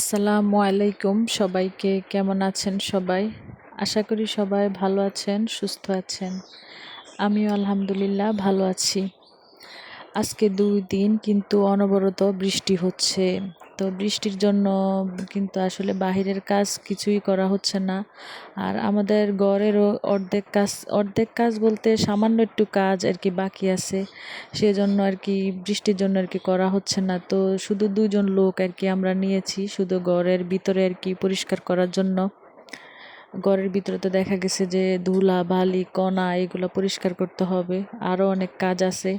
আসসালামু আলাইকুম সবাইকে, কেমন আছেন সবাই? আশা করি সবাই ভালো আছেন, সুস্থ আছেন। আমিও আলহামদুলিল্লাহ ভালো আছি। আজকে দুই দিন কিন্তু অনবরত বৃষ্টি হচ্ছে। তো বৃষ্টির জন্য কিন্তু আসলে বাহিরের কাজ কিছুই করা হচ্ছে না। আর আমাদের গড়েরও অর্ধেক কাজ অর্ধেক কাজ বলতে সামান্য একটু কাজ আর কি বাকি আছে। সেজন্য আর কি বৃষ্টির জন্য আর কি করা হচ্ছে না। তো শুধু দুজন লোক আর কি আমরা নিয়েছি, শুধু ঘরের ভিতরে আর কি পরিষ্কার করার জন্য। ঘরের ভিতরে তো দেখা গেছে যে ধুলা, বালি, কণা এগুলো পরিষ্কার করতে হবে। আরও অনেক কাজ আছে।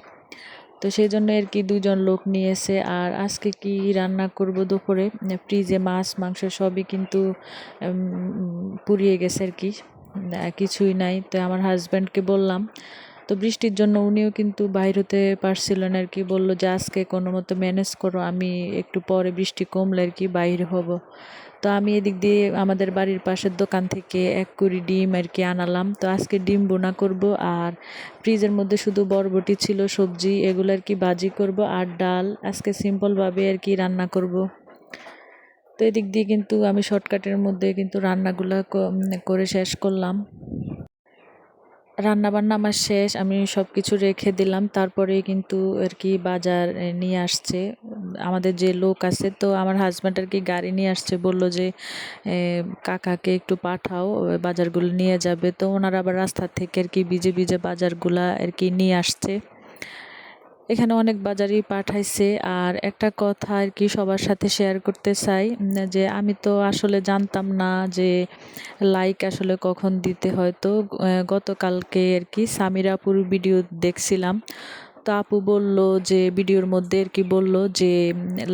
তো সেই জন্য আর কি দুজন লোক নিয়েছে আর আজকে কি রান্না করব দুপুরে? ফ্রিজে মাছ, মাংস সবই কিন্তু পুড়িয়ে গেছে আর কি। কিছুই নাই। তো আমার হাজব্যান্ডকে বললাম। তো বৃষ্টির জন্য উনিও কিন্তু বাইর হতে পারছিলেন আর কি। বলল যে, আজকে কোনো মতো ম্যানেজ করো, আমি একটু পরে বৃষ্টি কমলে আর কি বাইরে হব। তো আমি এদিক দিয়ে আমাদের বাড়ির পাশের দোকান থেকে এক কুড়ি ডিম আর কি আনালাম। তো আজকে ডিম বোনা করব আর ফ্রিজের মধ্যে শুধু বরবটি ছিল, সবজি এগুলো আর কি বাজি করব আর ডাল। আজকে সিম্পলভাবে আর কি রান্না করব। তো এদিক দিয়ে কিন্তু আমি শর্টকাটের মধ্যে কিন্তু রান্নাগুলো করে শেষ করলাম। রান্নাবান্না আমার শেষ, আমি সব কিছু রেখে দিলাম। তারপরে কিন্তু আর কি বাজার নিয়ে আসছে। আমাদের যে লোক আছে, তো আমার হাজব্যান্ড আর কি গাড়ি নিয়ে আসছে। বলল যে কাকাকে একটু পাঠাও বাজারগুলো নিয়ে যাবে। তো ওনারা আবার রাস্তা থেকে আর কি বিজে বিজে বাজারগুলা আর কি নিয়ে আসছে। এখানে অনেক বাজারই পাঠাইছে আর একটা কথা আর কি সবার সাথে শেয়ার করতে চাই যে আমি তো আসলে জানতাম না যে লাইক আসলে কখন দিতে হয়। তো গতকালকে আর কি সামিরাপুর ভিডিও দেখছিলাম। তো আপু বলল যে ভিডিওর মধ্যে আর কি বলল যে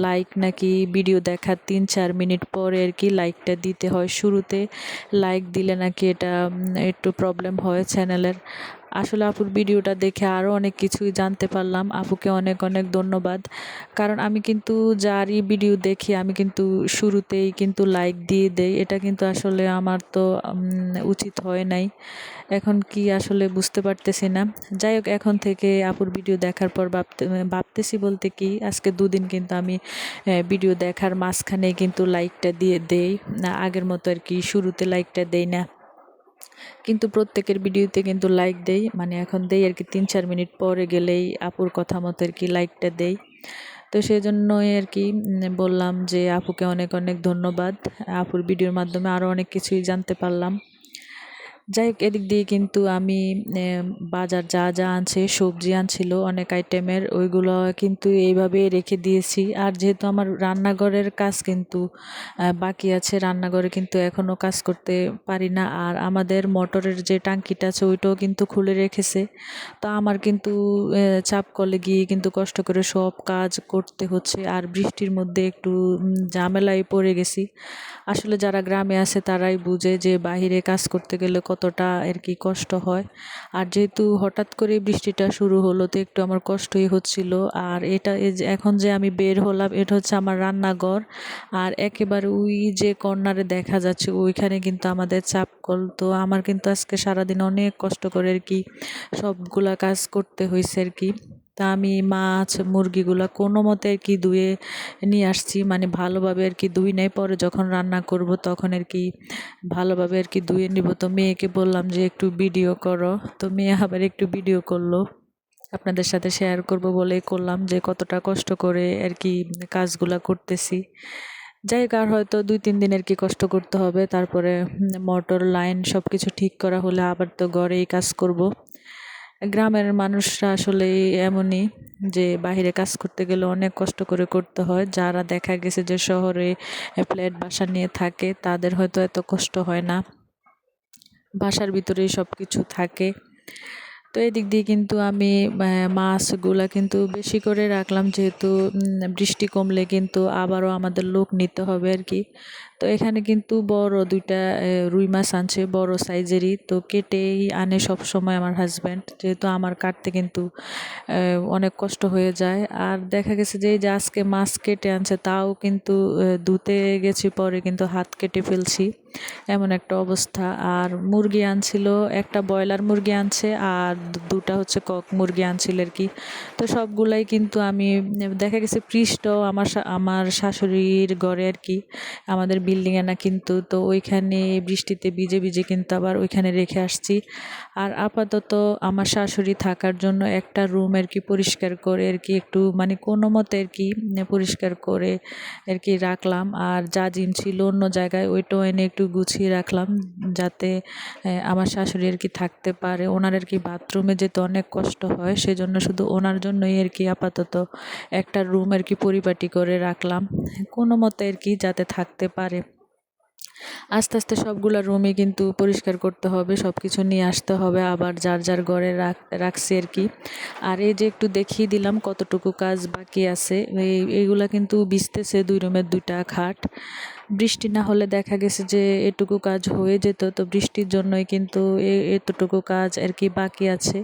লাইক নাকি ভিডিও দেখার তিন চার মিনিট পরে আর কি লাইকটা দিতে হয়। শুরুতে লাইক দিলে নাকি এটা একটু প্রবলেম হয় চ্যানেলের আসলে আপুর ভিডিওটা দেখে আরও অনেক কিছুই জানতে পারলাম। আপুকে অনেক অনেক ধন্যবাদ। কারণ আমি কিন্তু যারই ভিডিও দেখি, আমি কিন্তু শুরুতেই কিন্তু লাইক দিয়ে দেই। এটা কিন্তু আসলে আমার তো উচিত হয় নাই। এখন কি আসলে বুঝতে পারতেছি না। যাই হোক, এখন থেকে আপুর ভিডিও দেখার পর ভাবতে, ভাবতেছি বলতে কি, আজকে দুদিন কিন্তু আমি ভিডিও দেখার মাঝখানে কিন্তু লাইকটা দিয়ে দেই। না, আগের মতো আর কি শুরুতে লাইকটা দেই না। কিন্তু প্রত্যেকের ভিডিওতে কিন্তু লাইক দেই। মানে এখন দেই আর কি তিন চার মিনিট পরে গেলেই আপুর কথা মতো আর কি লাইকটা দেই। তো সেই জন্যই আর কি বললাম যে আপুকে অনেক অনেক ধন্যবাদ। আপুর ভিডিওর মাধ্যমে আরও অনেক কিছুই জানতে পারলাম। যাই হোক, এদিক দিয়ে কিন্তু আমি বাজার যা যা আনছে, সবজি আনছিল, অনেক আইটেমের ওইগুলো কিন্তু এইভাবে রেখে দিয়েছি। আর যেহেতু আমার রান্নাঘরের কাজ কিন্তু বাকি আছে, রান্নাঘরে কিন্তু এখনও কাজ করতে পারি না। আর আমাদের মোটরের যে টাঙ্কিটা আছে, ওইটাও কিন্তু খুলে রেখেছে। তো আমার কিন্তু চাপ কলে গিয়ে কিন্তু কষ্ট করে সব কাজ করতে হচ্ছে। আর বৃষ্টির মধ্যে একটু ঝামেলায় পড়ে গেছি। আসলে যারা গ্রামে আছে, তারাই বুঝে যে বাহিরে কাজ করতে গেলে কতটা আর কি কষ্ট হয়। আর যেহেতু হঠাৎ করে বৃষ্টিটা শুরু হলো তো একটু আমার কষ্টই হচ্ছিল। আর এটা এখন যে আমি বের হলাম, এটা হচ্ছে আমার রান্নাঘর। আর একেবারে ওই যে কর্নারে দেখা যাচ্ছে, ওইখানে কিন্তু আমাদের চাপ কল তো আমার কিন্তু আজকে সারাদিন অনেক কষ্ট করে আর কি সবগুলা কাজ করতে হয়েছে আর কি। তা আমি মাছ, মুরগিগুলো কোনো মতে আর কি ধুয়ে নিয়ে আসছি। মানে ভালোভাবে আর কি ধুই নাই। পরে যখন রান্না করব তখন আর কি ভালোভাবে আর কি ধুয়ে নিব। তো মেয়েকে বললাম যে একটু ভিডিও করো। তো মেয়ে আবার একটু ভিডিও করল। আপনাদের সাথে শেয়ার করব বলেই করলাম যে কতটা কষ্ট করে আর কি কাজগুলা করতেছি। যাই হোক, আর হয়তো দুই, তিন দিন আর কি কষ্ট করতে হবে। তারপরে মোটর লাইন সব কিছু ঠিক করা হলে আবার তো ঘরেই কাজ করব। গ্রামের মানুষরা আসলে এমনই যে বাহিরে কাজ করতে গেলে অনেক কষ্ট করে করতে হয়। যারা দেখা গেছে যে শহরে ফ্ল্যাট বাসা নিয়ে থাকে, তাদের হয়তো এত কষ্ট হয় না। বাসার ভিতরেই সব কিছু থাকে। তো এদিক দিয়ে কিন্তু আমি মাছগুলা কিন্তু বেশি করে রাখলাম যেহেতু বৃষ্টি কমলে কিন্তু আবারও আমাদের লোক নিতে হবে আর কি। তো এখানে কিন্তু বড় দুইটা রুই মাছ আনছে, বড় সাইজেরই। তো কেটেই আনে সব সময় আমার হাজব্যান্ড যেহেতু আমার কাটতে কিন্তু অনেক কষ্ট হয়ে যায়। আর দেখা গেছে যে এই যে আজকে মাছ কেটে আনছে, তাও কিন্তু ধুতে গেছি পরে কিন্তু হাত কেটে ফেলছি। এমন একটা অবস্থা। আর মুরগি আনছিল, একটা ব্রয়লার মুরগি আনছে, আর দুটা হচ্ছে কক মুরগি আনছিল আর কি। তো সবগুলাই কিন্তু আমি দেখা গেছে পৃষ্ঠ আমার আমার শাশুড়ির ঘরে আর কি। আমাদের বিল্ডিংয়ে না কিন্তু, তো ওইখানে বৃষ্টিতে ভিজে ভিজে কিন্তু আবার ওইখানে রেখে আসছি। আর আপাতত আমার শাশুড়ি থাকার জন্য একটা রুম আর কি পরিষ্কার করে আর কি একটু মানে কোনো মতে আর কি পরিষ্কার করে আর কি রাখলাম। আর যা জিম ছিল অন্য জায়গায় ওইটাও এনে একটু গুছিয়ে রাখলাম যাতে আমার শাশুড়ি আর কি থাকতে পারে। ওনার আর কি বাথরুমে যেতে অনেক কষ্ট হয়, সেজন্য শুধু ওনার জন্যই আর কি আপাতত একটা রুম আর কি পরিপাটি করে রাখলাম। কোনো মতে আর কি যাতে থাকতে পারে। আস্তে আস্তে সবগুলো রুমই কিন্তু পরিষ্কার করতে হবে সব কিছু নিয়ে আসতে হবে, আবার যার যার ঘরে রাখ, রাখছি আর কি। আর এই যে একটু দেখিয়ে দিলাম কতটুকু কাজ বাকি আছে, এই, এইগুলা কিন্তু বিছতেছে দুই রুমের দুইটা খাট। বৃষ্টি না হলে দেখা গেছে যে এটুকু কাজ হয়ে যেত, তো বৃষ্টির জন্যই কিন্তু এতটুকু কাজ আর কি বাকি আছে।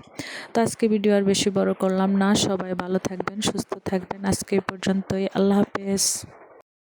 তো আজকে ভিডিও আর বেশি বড় করলাম না, সবাই ভালো থাকবেন, সুস্থ থাকবেন, আজকে পর্যন্তই, আল্লাহ হাফেজ।